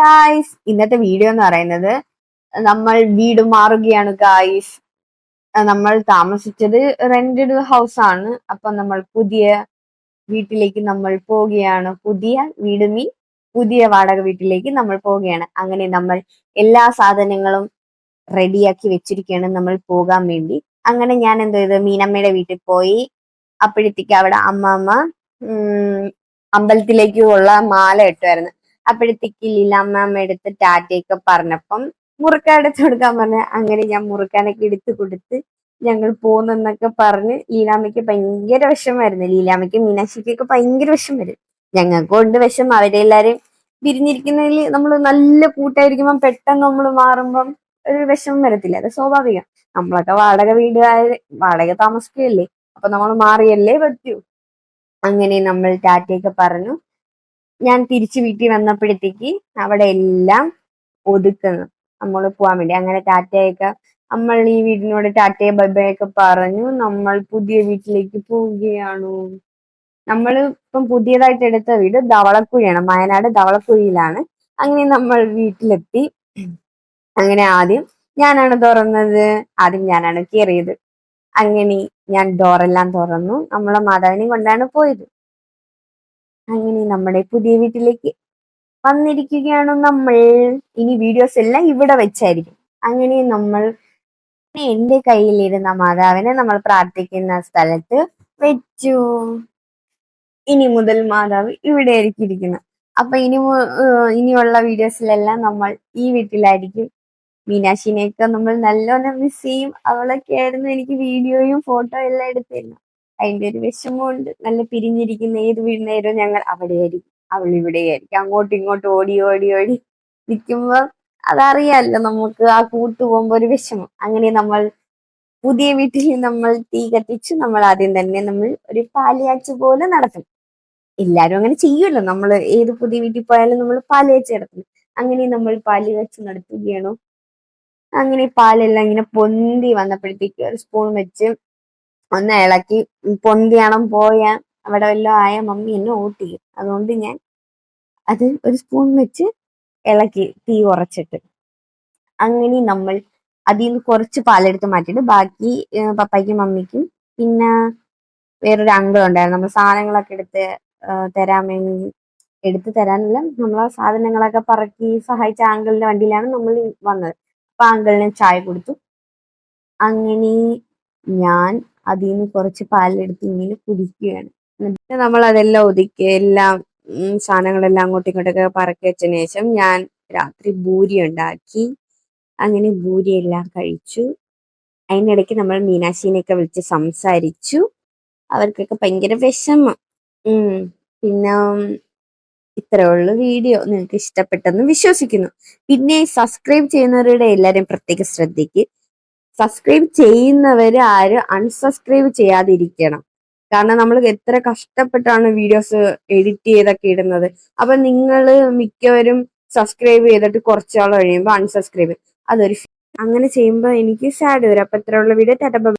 Guys ഇന്നത്തെ video എന്ന് പറയുന്നത് നമ്മൾ വീട് മാറുകയാണ് ഗായ്സ് നമ്മൾ താമസിച്ചത് റെന്റഡ് ഹൗസ് ആണ്. അപ്പൊ നമ്മൾ പുതിയ വീട്ടിലേക്ക് നമ്മൾ പോവുകയാണ്. പുതിയ വീട് മീൻ പുതിയ വാടക വീട്ടിലേക്ക് നമ്മൾ പോവുകയാണ്. അങ്ങനെ നമ്മൾ എല്ലാ സാധനങ്ങളും റെഡിയാക്കി വെച്ചിരിക്കുകയാണ് നമ്മൾ പോകാൻ വേണ്ടി. അങ്ങനെ ഞാൻ എന്തോ ചെയ്തു? മീനമ്മയുടെ വീട്ടിൽ പോയി. അപ്പോഴത്തേക്ക് അവിടെ അമ്മമ്മ ഉം, അമ്പലത്തിലേക്ക് ഉള്ള മാല ഇട്ടുമായിരുന്നു അപ്പോഴത്തേക്ക് ലീലാമ്മ എടുത്ത് ടാറ്റയൊക്കെ പറഞ്ഞപ്പം മുറുക്കാൻ എടുത്തു കൊടുക്കാൻ പറഞ്ഞ അങ്ങനെ ഞാൻ മുറുക്കാനൊക്കെ എടുത്തു കൊടുത്ത് ഞങ്ങൾ പോന്നെന്നൊക്കെ പറഞ്ഞ് ലീലാമ്മയ്ക്ക് ഭയങ്കര വിഷമായിരുന്നു ലീലാമ്മയ്ക്ക് മീനാക്ഷിക്കൊക്കെ ഭയങ്കര വിഷം വരും. ഞങ്ങൾക്ക് ഉണ്ട് വിഷം. അവരെല്ലാരും പിരിഞ്ഞിരിക്കുന്നതിൽ നമ്മൾ നല്ല കൂട്ടായിരിക്കുമ്പം പെട്ടെന്ന് നമ്മൾ മാറുമ്പം ഒരു വിഷമം വരത്തില്ല. അത് സ്വാഭാവികം. നമ്മളൊക്കെ വാടക വീടുകാർ വാടക താമസിക്കുകയല്ലേ? അപ്പൊ നമ്മൾ മാറിയല്ലേ പറ്റൂ? അങ്ങനെ നമ്മൾ ടാറ്റയൊക്കെ പറഞ്ഞു. ഞാൻ തിരിച്ചു വീട്ടിൽ വന്നപ്പോഴത്തേക്ക് അവിടെ എല്ലാം ഒതുക്കുന്നു. നമ്മൾ പോവാൻ വേണ്ടി. അങ്ങനെ ടാറ്റയൊക്കെ നമ്മൾ ഈ വീടിനോട് ടാറ്റയെ ബൈബയൊക്കെ പറഞ്ഞു. നമ്മൾ പുതിയ വീട്ടിലേക്ക് പോവുകയാണ്. നമ്മൾ ഇപ്പം പുതിയതായിട്ട് എടുത്ത വീട് ധവളക്കുഴിയാണ്. വയനാട് ധവളക്കുഴിയിലാണ്. അങ്ങനെ നമ്മൾ വീട്ടിലെത്തി. അങ്ങനെ ആദ്യം ഞാനാണ് തുറന്നത്. ആദ്യം ഞാനാണ് കയറിയത് അങ്ങനെ ഞാൻ ഡോറെല്ലാം തുറന്നു. നമ്മളെ മാതാവിനെ കൊണ്ടാണ് പോയത്. അങ്ങനെ നമ്മുടെ പുതിയ വീട്ടിലേക്ക് വന്നിരിക്കുകയാണ് നമ്മൾ. ഇനി വീഡിയോസ് എല്ലാം ഇവിടെ വെച്ചായിരിക്കും. അങ്ങനെ നമ്മൾ എന്റെ കയ്യിലിരുന്ന മാതാവിനെ നമ്മൾ പ്രാർത്ഥിക്കുന്ന സ്ഥലത്ത് വെച്ചു. ഇനി മുതൽ മാതാവ് ഇവിടെ ആയിരിക്കും ഇരിക്കുന്നത് അപ്പൊ ഇനി ഇനിയുള്ള വീഡിയോസിലെല്ലാം നമ്മൾ ഈ വീട്ടിലായിരിക്കും. മീനാക്ഷിനെയൊക്കെ നമ്മൾ നല്ലോണം മിസ് ചെയ്യും. അവളൊക്കെ ആയിരുന്നു എനിക്ക് വീഡിയോയും ഫോട്ടോ എല്ലാം എടുത്തിരുന്നത്. അതിന്റെ ഒരു വിഷമമുണ്ട് നല്ല പിരിഞ്ഞിരിക്കുന്ന ഏത് വീഴുന്നേരവും ഞങ്ങൾ അവിടെയായിരിക്കും. അവൾ ഇവിടെയായിരിക്കും. അങ്ങോട്ടും ഇങ്ങോട്ടും ഓടി ഓടി ഓടി നിൽക്കുമ്പോ അതറിയാലോ നമുക്ക് ആ കൂട്ടു പോകുമ്പോ ഒരു വിഷമം. അങ്ങനെ നമ്മൾ പുതിയ വീട്ടിൽ നമ്മൾ തീ കത്തിച്ച്. നമ്മൾ ആദ്യം തന്നെ നമ്മൾ ഒരു പാലിയാച്ച് പോലെ നടത്തും എല്ലാരും അങ്ങനെ ചെയ്യുമല്ലോ. നമ്മൾ ഏത് പുതിയ വീട്ടിൽ പോയാലും നമ്മൾ പാലിയാച്ച് നടത്തും. അങ്ങനെ നമ്മൾ പാലിയാച്ച് നടത്തുകയാണോ. അങ്ങനെ പാലെല്ലാം ഇങ്ങനെ പൊന്തി വന്നപ്പോഴത്തേക്ക് ഒരു സ്പൂൺ വെച്ച് ഒന്ന് ഇളക്കി പൊന്തിയാണം പോയാൽ അവിടെ വല്ലതും ആയ മമ്മി എന്നെ ഊട്ടി. അതുകൊണ്ട് ഞാൻ അത് ഒരു സ്പൂൺ വെച്ച് ഇളക്കി തീ കുറച്ചിട്ട് അങ്ങനെ നമ്മൾ അതിൽ നിന്ന് കുറച്ച് പാലെടുത്ത് മാറ്റിയിട്ട് ബാക്കി പപ്പയ്ക്കും മമ്മിക്കും പിന്നെ വേറൊരു അങ്കിൾ ഉണ്ടായിരുന്നു. നമ്മൾ സാധനങ്ങളൊക്കെ എടുത്ത് തരാൻ വേണ്ടി എടുത്ത് തരാനല്ല നമ്മളെ സാധനങ്ങളൊക്കെ പറക്കി സഹായിച്ച അങ്കിളിന്റെ വണ്ടിയിലാണ് നമ്മൾ വന്നത്. അപ്പൊ അങ്കിളിന് ചായ കൊടുത്തു. അങ്ങനെ ഞാൻ അതിൽ നിന്ന് കുറച്ച് പാലെടുത്ത് ഇങ്ങനെ കുടിക്കുകയാണ്. എന്നിട്ട് നമ്മൾ അതെല്ലാം ഒതുക്കി എല്ലാം സാധനങ്ങളെല്ലാം അങ്ങോട്ടും ഇങ്ങോട്ടൊക്കെ പറക്കി വെച്ചതിന് ശേഷം ഞാൻ രാത്രി ബൂരി ഉണ്ടാക്കി. അങ്ങനെ ബൂരി എല്ലാം കഴിച്ചു. അതിനിടയ്ക്ക് നമ്മൾ മീനാക്ഷിനെയൊക്കെ വിളിച്ച് സംസാരിച്ചു. അവർക്കൊക്കെ ഭയങ്കര വിഷമം. പിന്നെ ഇത്രേ ഉള്ളു വീഡിയോ. നിങ്ങൾക്ക് ഇഷ്ടപ്പെട്ടെന്ന് വിശ്വസിക്കുന്നു. പിന്നെ സബ്സ്ക്രൈബ് ചെയ്യുന്നവരുടെ എല്ലാവരും പ്രത്യേക ശ്രദ്ധിക്ക്. സബ്സ്ക്രൈബ് ചെയ്യുന്നവര് ആരും അൺസബ്സ്ക്രൈബ് ചെയ്യാതിരിക്കണം. കാരണം നമ്മൾ എത്ര കഷ്ടപ്പെട്ടാണ് വീഡിയോസ് എഡിറ്റ് ചെയ്തൊക്കെ ഇടുന്നത്. അപ്പൊ നിങ്ങൾ മിക്കവരും സബ്സ്ക്രൈബ് ചെയ്തിട്ട് കുറച്ചാൾ കഴിയുമ്പോൾ അൺസബ്സ്ക്രൈബ് അതൊരു അങ്ങനെ ചെയ്യുമ്പോൾ എനിക്ക് സാഡ് വരും. അപ്പൊ ഇത്രയുള്ള വീഡിയോ ടാറ്റ